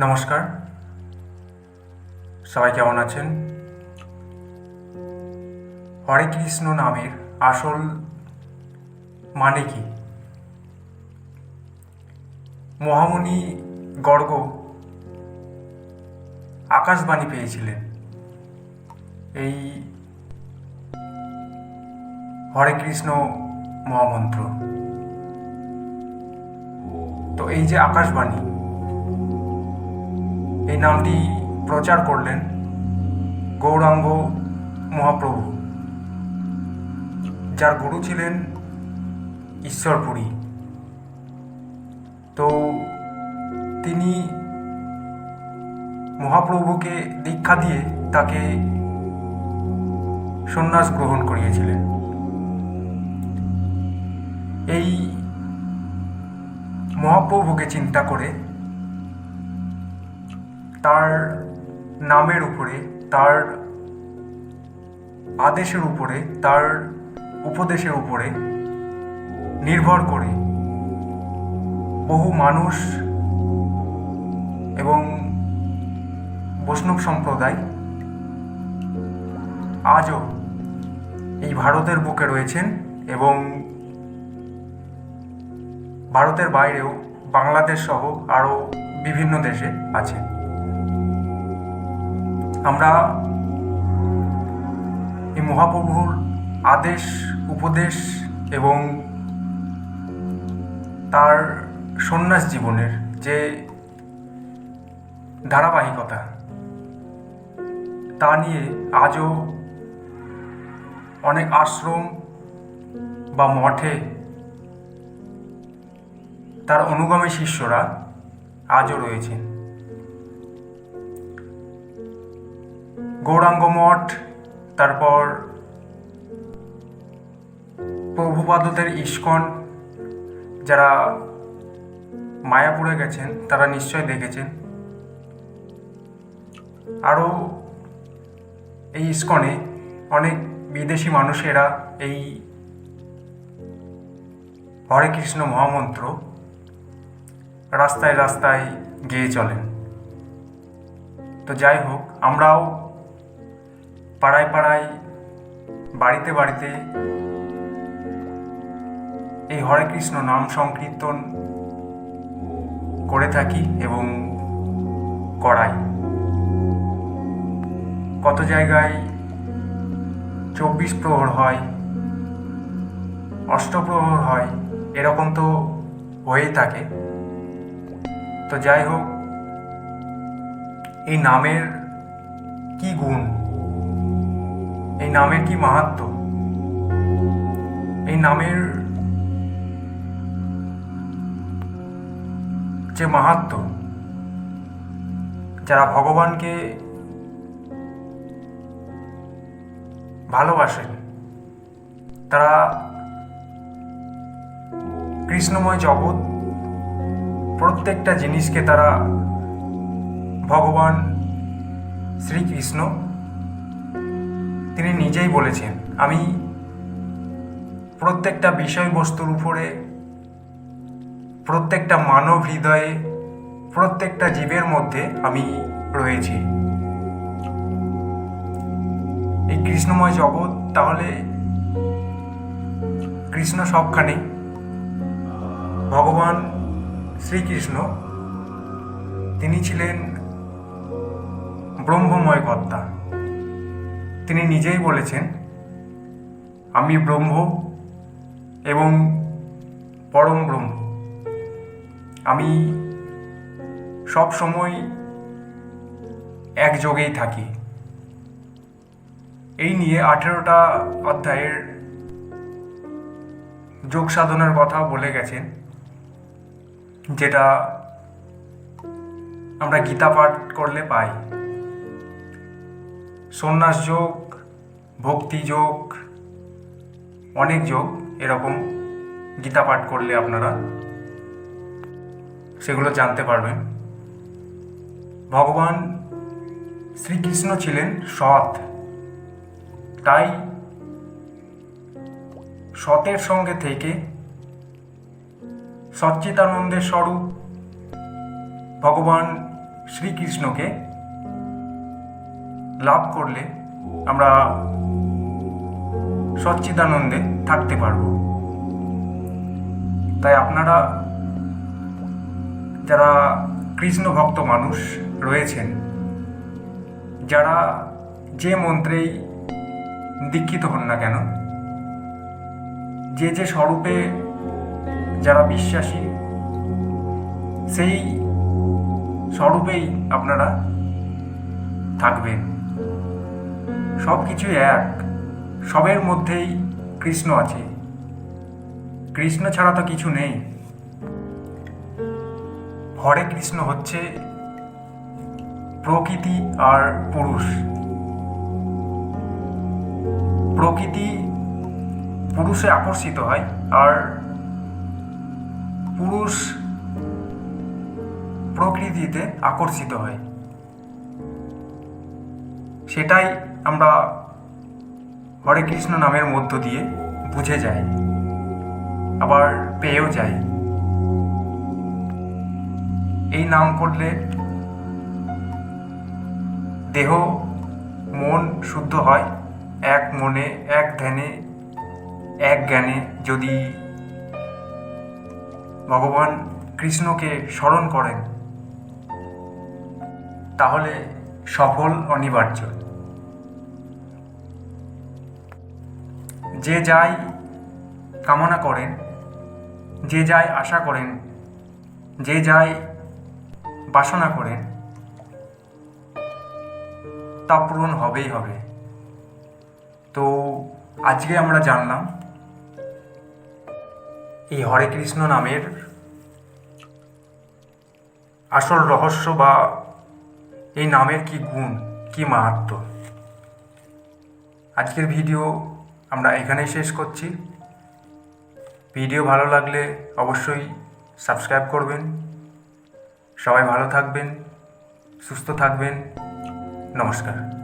নমস্কার। সবাই কেমন আছেন? হরে কৃষ্ণ নামের আসল মানে কি? মহামুনি গর্গ আকাশবাণী পেয়েছিলেন। এই হরে কৃষ্ণ মহামন্ত্র। তো এই যে আকাশবাণী এই নামটি প্রচার করলেন গৌরাঙ্গ মহাপ্রভু, যার গুরু ছিলেন ঈশ্বরপুরী। তো তিনি মহাপ্রভুকে দীক্ষা দিয়ে তাকে সন্ন্যাস গ্রহণ করিয়েছিলেন। এই মহাপ্রভুকে চিন্তা করে তার নামের উপরে, তার আদেশের উপরে, তার উপদেশের উপরে নির্ভর করে বহু মানুষ এবং বৈষ্ণব সম্প্রদায় আজও এই ভারতের বুকে রয়েছেন এবং ভারতের বাইরেও বাংলাদেশ সহ আরও বিভিন্ন দেশে আছেন। আমরা এই মহাপ্রভুর আদেশ, উপদেশ এবং তার সন্ন্যাস জীবনের যে ধারাবাহিকতা, তা নিয়ে আজও অনেক আশ্রম বা মঠে তার অনুগামী শিষ্যরা আজও রয়েছেন। গৌরাঙ্গ মঠ, তারপর প্রভুপাদদের ইস্কন, যারা মায়াপুরে গেছেন, তারা নিশ্চয় দেখেছেন। আরও এই ইস্কনে অনেক বিদেশি মানুষেরা এই হরে কৃষ্ণ মহামন্ত্র রাস্তায় রাস্তায় গেয়ে চলেন। তো যাই হোক, আমরাও পাড়ায় পাড়ায়, বাড়িতে বাড়িতে এই হরে কৃষ্ণ নাম সংকীর্তন করে থাকি এবং করাই। কত জায়গায় চব্বিশ প্রহর হয় অষ্টপ্রহর হয়, এরকম তো হয়েই থাকে। তো যাই হোক, এই নামের কি গুণ? এই নামের কি মাহাত্ম এই নামের যে মাহাত্ম যারা ভগবানকে ভালোবাসেন, তারা কৃষ্ণময় জগৎ, প্রত্যেকটা জিনিসকে তারা ভগবান শ্রীকৃষ্ণ তিনি নিজেই বলেছেন, আমি প্রত্যেকটা বিষয়বস্তুর উপরে, প্রত্যেকটা মানব হৃদয়ে প্রত্যেকটা জীবের মধ্যে আমি রয়েছি। এই কৃষ্ণময় জগৎ, তাহলে কৃষ্ণ সবখানে। ভগবান শ্রীকৃষ্ণ, তিনি ছিলেন ব্রহ্মময় কর্তা। তিনি নিজেই বলেছেন, আমি ব্রহ্ম এবং পরম ব্রহ্ম। আমি সব সময় একযোগেই থাকি। এই নিয়ে আঠেরোটা অধ্যায়ের যোগ সাধনার কথা বলে গেছেন, যেটা আমরা গীতা পাঠ করলে পাই। সন্ন্যাস যোগ, ভক্তি যোগ, অনেক যোগ এরকম গীতা পাঠ করলে আপনারা সেগুলো জানতে পারবেন। ভগবান শ্রীকৃষ্ণ ছিলেন সৎ, তাই সতের সঙ্গে থেকে সচ্চিতানন্দের স্বরূপ ভগবান শ্রীকৃষ্ণকে লাভ করলে আমরা সচ্চিদানন্দে থাকতে পারব। তাই আপনারা যারা কৃষ্ণ ভক্ত মানুষ রয়েছেন, যারা যে মন্ত্রেই দীক্ষিত হন না কেন, যে যে স্বরূপে যারা বিশ্বাসী, সেই স্বরূপেই আপনারা থাকবেন। সব কিছুই এক। সবের মধ্যেই কৃষ্ণ আছে। কৃষ্ণ ছাড়া তো কিছু নেই। হরে কৃষ্ণ হচ্ছে প্রকৃতি আর পুরুষ। প্রকৃতি পুরুষে আকর্ষিত হয় আর পুরুষ প্রকৃতিতে আকর্ষিত হয়। সেটাই আমরা হরে কৃষ্ণ নামের মধ্য দিয়ে বুঝে যাই, আবার পেয়েও যাই। এই নাম করলে দেহ, মন শুদ্ধ হয়, এক মনে, এক ধ্যানে, এক জ্ঞানে। যদি ভগবান কৃষ্ণকে স্মরণ করেন, তাহলে সফল অনিবার্য। যে যাই কামনা করেন, যে যাই আশা করেন, যে যাই বাসনা করেন, তা পূরণ হবেই হবে। তো আজকে আমরা জানলাম, এই হরে কৃষ্ণ নামের আসল রহস্য বা এই নামের কি গুণ, কি মাহাত্ম আজকের ভিডিও আমরা এখানেই শেষ করছি। ভিডিও ভালো লাগলে অবশ্যই সাবস্ক্রাইব করবেন। সবাই ভালো থাকবেন, সুস্থ থাকবেন। নমস্কার।